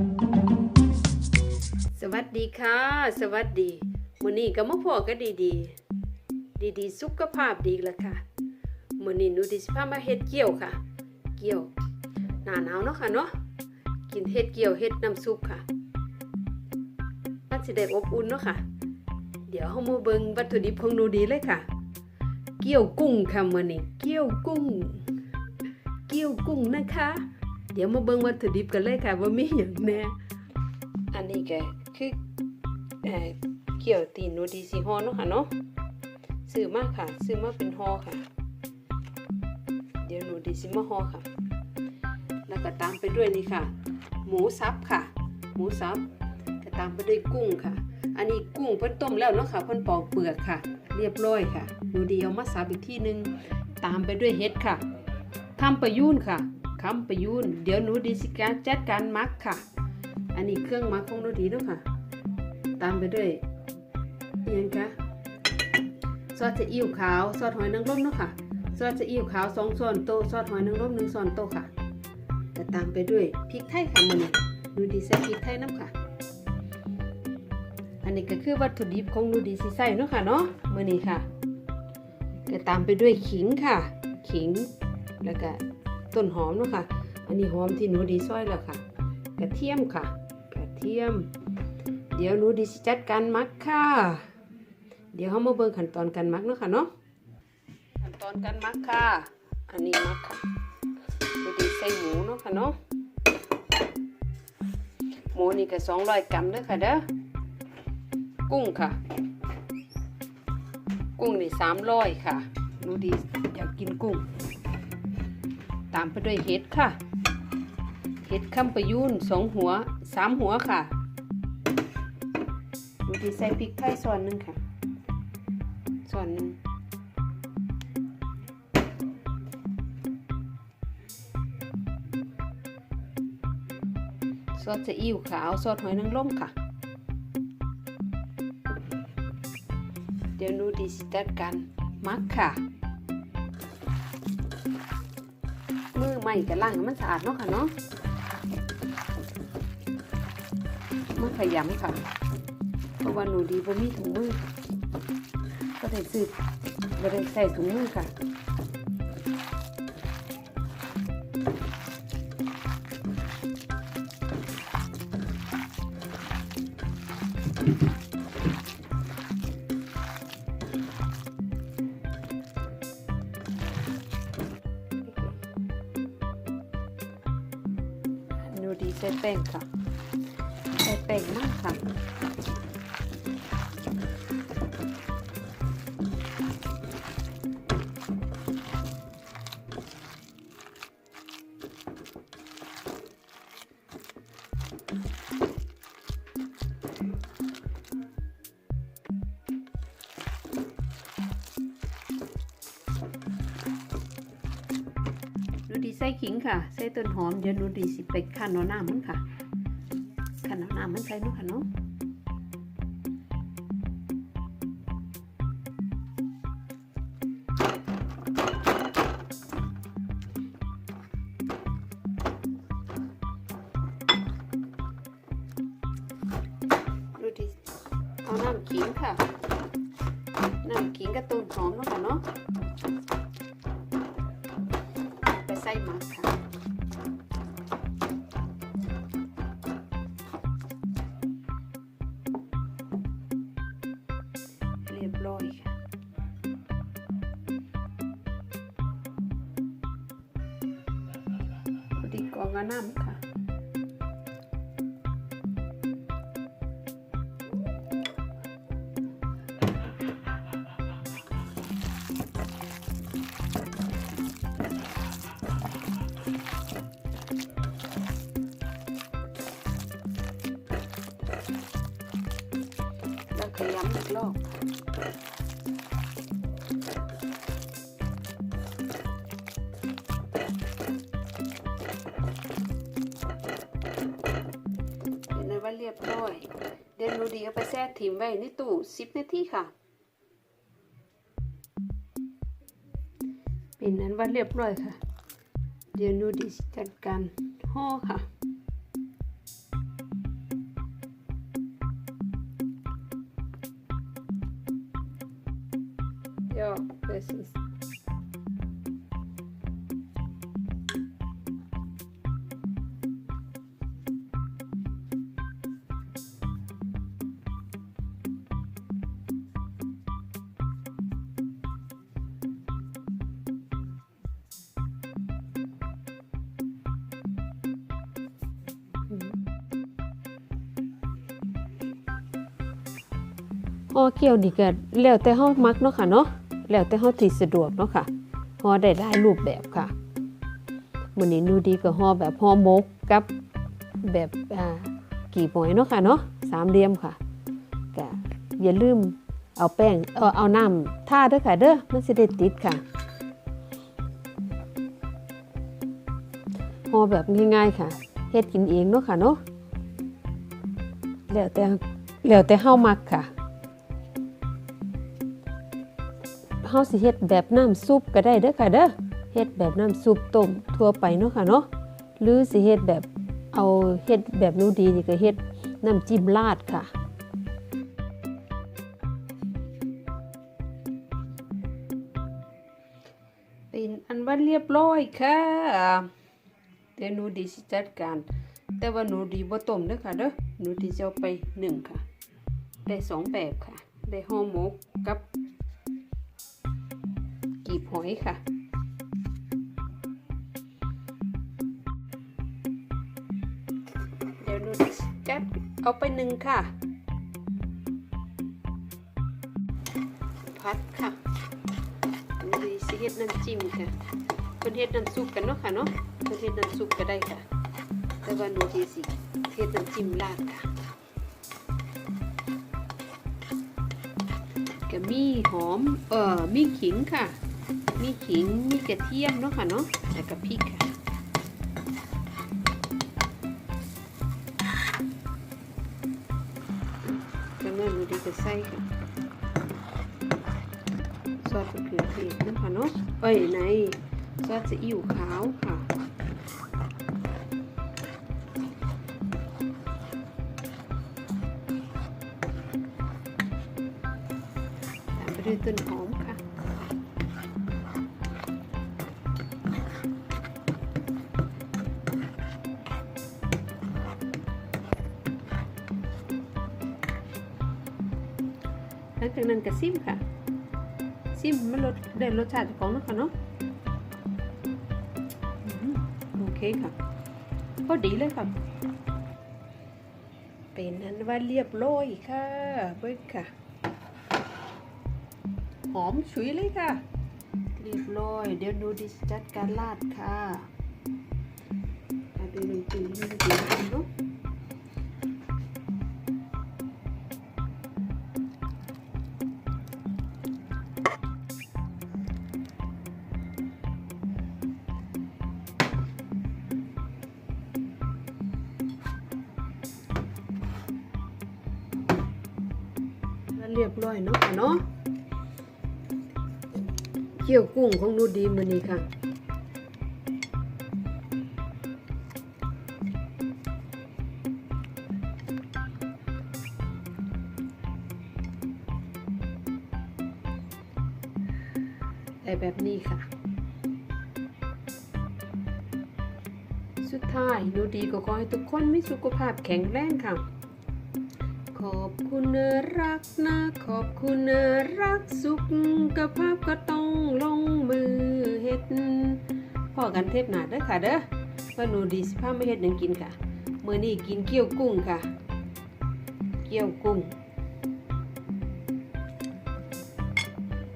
สวัสดีค่ะ สวัสดีมื้อนี้ก็มาพอกันดีๆ ดีๆ สุขภาพดีละค่ะมื้อนี้หนูดิสิพามาเฮ็ดเกี๊ยวค่ะ เกี๊ยวหน้าหนาวเนาะค่ะเนาะกินเฮ็ดเกี๊ยวเฮ็ดน้ำซุปค่ะมันสิได้อบอุ่นเนาะค่ะ เดี๋ยวเฮามาเบิ่งวัตถุดิบของหนูดีเลยค่ะ เกี๊ยวกุ้งค่ะมื้อนี้เกี๊ยวกุ้ง เกี๊ยวกุ้งนะคะ ดี๋ยวมาเบิ่งวัตถุดิบกันเลยค่ะว่ามีหยังแน่อันนี้ก็คือเอ่อเกี่ยวตีนนูดีสีห่อเนาะค่ะเนาะซื้อมาค่ะ ซื้อมาเป็นห่อค่ะ เดี๋ยวหนูดีสิมาห่อค่ะ แล้วก็ตามไปด้วยนี่ค่ะ หมูสับค่ะ หมูสับก็ตามไปด้วยกุ้งค่ะ อันนี้กุ้งเพิ่นต้มแล้วเนาะค่ะเพิ่นปอกเปลือกค่ะ เรียบร้อยค่ะหนูดีเอามาสับอีกที่หนึง ตามไปด้วยเห็ดค่ะคำประยุนค่ะ คำประยุนเดี๋ยวหนูดีสิการจัดการมักค่ะ อันนี้เครื่องมักของเราดีเนาะค่ะ ตามไปด้วยอิหยังคะซอสจะอิ่วขาวซอสหอยนางรมเนาะค่ะซอสจะอิ่วขาวสองช้อนโตซอสหอยนางรมหนึ่งช้อนโตค่ะแต่ตามไปด้วยพริกไทยค่ะมันนูดีใส่พริกไทยน้ำค่ะ อันนี้ก็คือวัตถุดิบของนูดีสิใส่เนาะค่ะเนาะมื่อนี้ค่ะก็ตามไปด้วยขิงค่ะ ขิงแล้วก็ ต้นหอมเนาะค่ะ อันนี้หอมที่หนูดีซอยแล้วค่ะ กระเทียมค่ะ กระเทียม เดี๋ยวหนูดิสิจัดการมักค่ะ เดี๋ยวเขามาเบิ่งขั้นตอนการมักเนาะค่ะเนาะ ขั้นตอนการมักค่ะ อันนี้มักค่ะหนูดิใส่หมูเนาะค่ะเนาะ หมูนี่ก็สองร้อยกรัมเด้อค่ะเด้อ กุ้งค่ะ กุ้งนี่สามร้อยค่ะหนูดีอยากกินกุ้ง ตามไปด้วยเห็ดค่ะ เห็ดคำประยุนสองหัวสามหัวค่ะดูดีใส่พริกไทยส่วนหนึ่งค่ะ ส่วนหนึ่งซอสจะอิ่วขาวซอสหอยนางรมค่ะ เดี๋ยวหนูดีสิจัดการมักค่ะ ใหม่กับล่างให้มันสะอาดเนาะค่ะเนาะมือขยำค่ะเพราะว่าหนูดีบ่มีถุงมือก็ได้ซื้อบ่ได้ใส่ถุงมือค่ะหนู ใส่แป้งค่ะใส่แป้งมากค่ะ ใส่ขิงค่ะ ใส่ต้นหอม เดี๋ยวหนูดีสิไปขั้นเอาน้ำมันค่ะขั้นเอาน้ำมันใส่เนาะค่ะเนาะดูดิเอาน้ำขิงค่ะ น้ำขิงกับต้นหอมเนาะค่ะเนาะ ไปใส่หมักค่ะเรียบร้อยค่ะพอดีกรองกับน้ำค่ะ ยำอีกรอบเป็นนั้นว่าเรียบร้อย เดี๋ยวนูดีเอาไปแช่ถิ่มไว้ในตู้10นาทีค่ะ เป็นนั้นว่าเรียบร้อยค่ะ เดี๋ยวนูดีจัดการห่อค่ะ presents ห่อเกี่ยวนี่ก็แล้ว แต่เฮามักเนาะค่ะเนาะแล้วแต่เฮาที่สะดวกเนาะค่ะห่อได้หลายรูปแบบค่ะมื้อนี้นูดีก็ห่อแบบห่อมกกับแบบอ่ากี่หมอยเนาะค่ะเนาะสามเหลี่ยมค่ะก็อย่าลืมเอาแป้งเออเอาน้ำทาเด้อค่ะเด้อมันสิได้ติดค่ะห่อแบบง่ายๆค่ะเฮ็ดกินเองเนาะค่ะเนาะแล้วแต่แล้วแต่เฮามักค่ะ เฮาสิเฮ็ดแบบน้ำซุปก็ได้เด้อค่ะเด้อเฮ็ดแบบน้ำซุปต้มทั่วไปเนาะค่ะเนาะหรือสิเฮ็ดแบบเอาเฮ็ดแบบนูดีนี่ก็เฮ็ดน้ำจิ้มราดค่ะเป็นอันว่าเรียบร้อยค่ะเดี๋ยวหนูดีสิจัดการ แต่ว่าหนูดีบ่ต้มเด้อค่ะเด้อหนูดีจะเอาไปหนึ่งค่ะ ได้สองแบบค่ะ ได้ห่อหมกกับ กีบหอยค่ะ เดี๋ยวดูจัดเอาไปหนึ่งค่ะ พัดค่ะดีสิเฮ็ดน้ำจิ้มค่ะเพิ่นเฮ็ดน้ำซุปกันเนาะค่ะเนาะเพิ่นเฮ็ดน้ำซุปก็ได้ค่ะ แต่ว่าหนูดีสิเฮ็ดน้ำจิ้มราดค่ะก็มีหอม เอ่อ มีขิงค่ะ มีขิง มีกระเทียมเนาะค่ะเนาะแล้วก็พริกค่ะจากนั้นเราดีก็ใส่ค่ะซอสมะเขือเทศเนาะค่ะเนาะเอ้ยในซอสซีอิ๊วขาวค่ะตามไปด้วยต้นหอมค่ะ จากนั้นก็ซิมค่ะ ซิมมันรสได้รสชาติของเนะค่ะเนาะโอเคค่ะพอดีเลยค่ะ เป็นอันว่าเรียบร้อยค่ะเบิ้งค่ะ หอมฉุยเลยค่ะ เรียบร้อย เดี๋ยวหนูดิจัดการลาดค่ะอะเดี๋ยวหนูกินให้ดู เรียบร้อยเนาะค่ะเนาะเกี่ยวกุ้งของนูดีมือนี้ค่ะได้แบบนี้ค่ะ สุดท้ายนูดีก็ขอให้ทุกคนมีสุขภาพแข็งแรงค่ะ เนรักนะขอบคุณรักสุขภาพก็ต้องลงมือเฮ็ดพอกันเทปหนาเด้อค่ะเด้อว่าหนูดีสิพาไม่เฮ็ดหยังกินค่ะ มื้อนี้กินเกี๊ยวกุ้งค่ะ เกี๊ยวกุ้ง